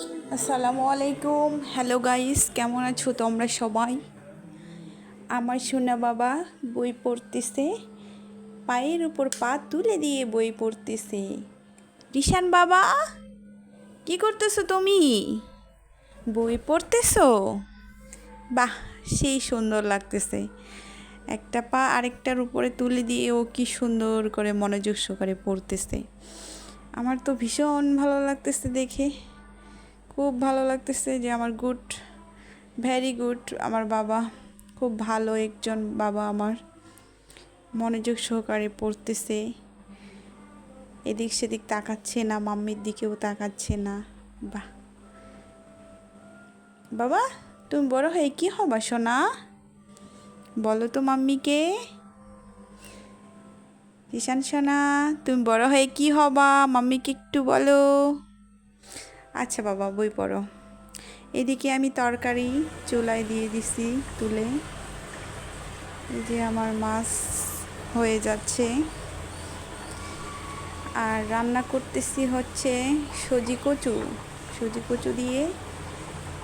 আসসালামু আলাইকুম। Hello guys কেমন আছো তোমরা সবাই? আমার সোনা বাবা বই পড়তেছে, পায়ের উপর পা তুলে দিয়ে বই পড়তেছে। রিশান বাবা, কি করতেছো তুমি? বই পড়তেছো? বাহ, সেই সুন্দর লাগতেছে। একটা পা আরেকটার উপরে তুলে দিয়ে ও কি সুন্দর করে মনোযোগ সহকারে পড়তেছে। আমার তো ভীষণ ভালো লাগতেছে দেখে। খুব ভালো লাগতেছে যে আমার গুড ভেরি গুড আমার বাবা খুব ভালো একজন বাবা আমার। মনোযোগ সহকারে পড়তেছে। এদিক সেদিক তাকাচ্ছে না, মাম্মির দিকেও তাকাচ্ছে না। বাহ। বাবা, তুমি বড় হয়ে কি হবা সোনা? বলো তো মাম্মিকে। ঈশান সোনা, তুমি বড় হয়ে কি হবা? মাম্মিকে একটু বলো। আচ্ছা বাবা, বই পড়ো। এদিকে আমি তরকারি চুলায় দিয়ে দিছি তুলে। এই যে আমার মাছ হয়ে যাচ্ছে। আর রান্না করতেছি হচ্ছে সজি কচু। সজি কচু দিয়ে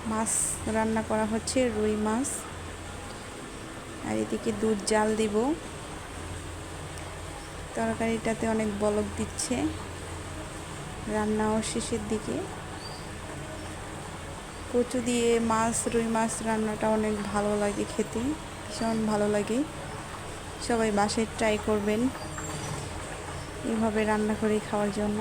মাছ রান্না করা হচ্ছে, রুই মাছ। আর এদিকে দুধ জাল দিব। তরকারিটাতে অনেক বলক দিচ্ছে। রান্নাও শেষের দিকে। কচু দিয়ে মাছ, রুই মাছ রান্নাটা অনেক ভালো লাগে খেতে, ভীষণ ভালো লাগে। সবাই বাসায় ট্রাই করবেন এভাবে রান্না করে খাওয়ার জন্য।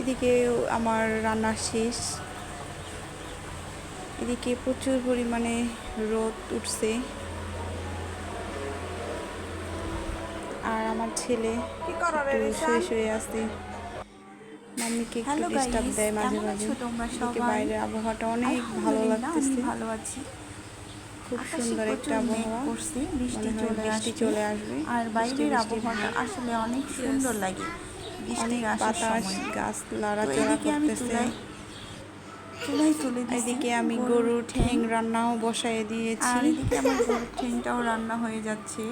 এদিকে আমার রান্না শেষ। এদিকে প্রচুর পরিমাণে রোদ উঠছে আর আমার ছেলে শুয়ে শুয়ে আসছে। মাম্মিকে একটু ডিস্টার্ব দেয় মাঝে মাঝে। বাইরের আবহাওয়াটা অনেক ভালো লাগতেছে। ভালো আছি। খুব সুন্দর একটা আবহাওয়া। করছে, বৃষ্টি চলে বৃষ্টি চলে আসবে। আর বাইরের আবহাওয়াটা আসলে অনেক সুন্দর লাগে বৃষ্টি অনেক আসার বাতাস গাছ লড়াচড়া করতেছে। চুলায় তুলে এদিকে আমি গরুর ঠ্যাং রান্নাও বসায় দিয়েছি। আর এদিকে আমার গরুর ঠ্যাংটাও রান্না হয়ে যাচ্ছে।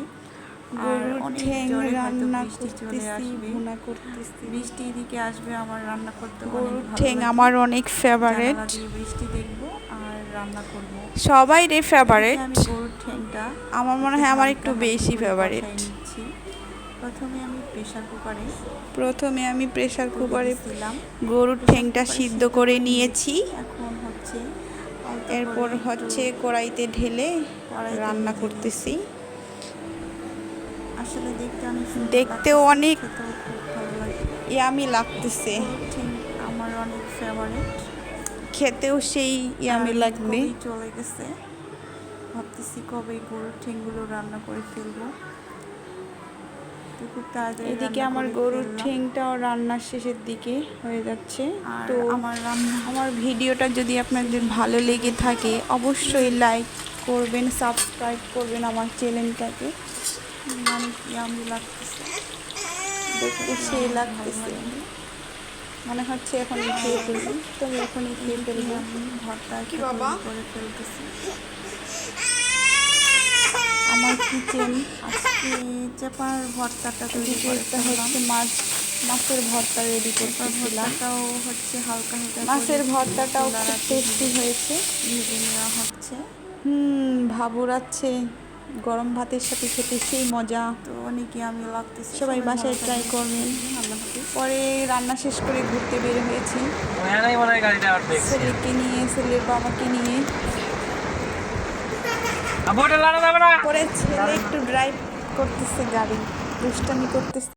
গরুর ঠ্যাং রান্না চলে করতেছি আসবে। ভুনা করতেছি। বৃষ্টি এদিকে আসবে আমার রান্না করতে গরুর ঠ্যাং আমার অনেক ফেভারেট বৃষ্টি দেখব আর রান্না করব। সবাই রে ফেভারেট আমি গরুর ঠ্যাংটা আমার মনে হয় আমার একটু বেশি ফেভারিট। প্রথমে আমি প্রেসার কুকারে প্রথমে আমি প্রেসার কুকারে দিলাম গরুর ঠ্যাংটা সিদ্ধ করে নিয়েছি। এখন হচ্ছে এরপর হচ্ছে কড়াইতে ঢেলে রান্না করতেছি। আসলে দেখতে অনেক দেখতেও অনেক ইয়ামি লাগতেছে। আমার অনেক ফেভারিট খেতেও সেই ইয়ামি লাগবে। চলে গেছে। ভাবতেছি কবে গরুর ঠ্যাংগুলো রান্না করে ফেলব। এদিকে আমার গরুর ঠেংটাও রান্নার শেষের দিকে হয়ে যাচ্ছে। তো আমার রান্না আমার ভিডিওটা যদি আপনাদের ভালো লেগে থাকে অবশ্যই লাইক করবেন সাবস্ক্রাইব করবেন আমার চ্যানেলটাকে অনেক ইয়ামি লাগতেছে? দেখতে সেই লাগতেছে। মনে হচ্ছে এখন খেয়ে ফেলবি। তুমি এখনই খেয়ে ফেলব। আমি ভর্তা কি বাবা? করে ফেলতেছি। আমার কিচেন আজকে চেপার ভর্তাটা তৈরি এদিকে করে একটা হচ্ছে মাছ মাছের ভর্তা রেডি করতেছিলাম। ভর্তাটাও হচ্ছে হালকা হালকা মাছের ভর্তাটাও খুব টেস্টি হয়েছে। ভেজে নেওয়া হচ্ছে। হুম ভাবুরাচ্ছে গরম ভাতের সাথে খেতে সেই মজা। তো অনেকই আমি লাগতেছে সবাই বাসায় ট্রাই করবেন। আল্লাহ পরে রান্না শেষ করে ঘুরতে বের হয়েছি। ছেলেকে নিয়ে ছেলের বাবাকে নিয়ে। পরে ছেলে একটু ড্রাইভ করতেছে গাড়ি দুষ্টামি করতেছে।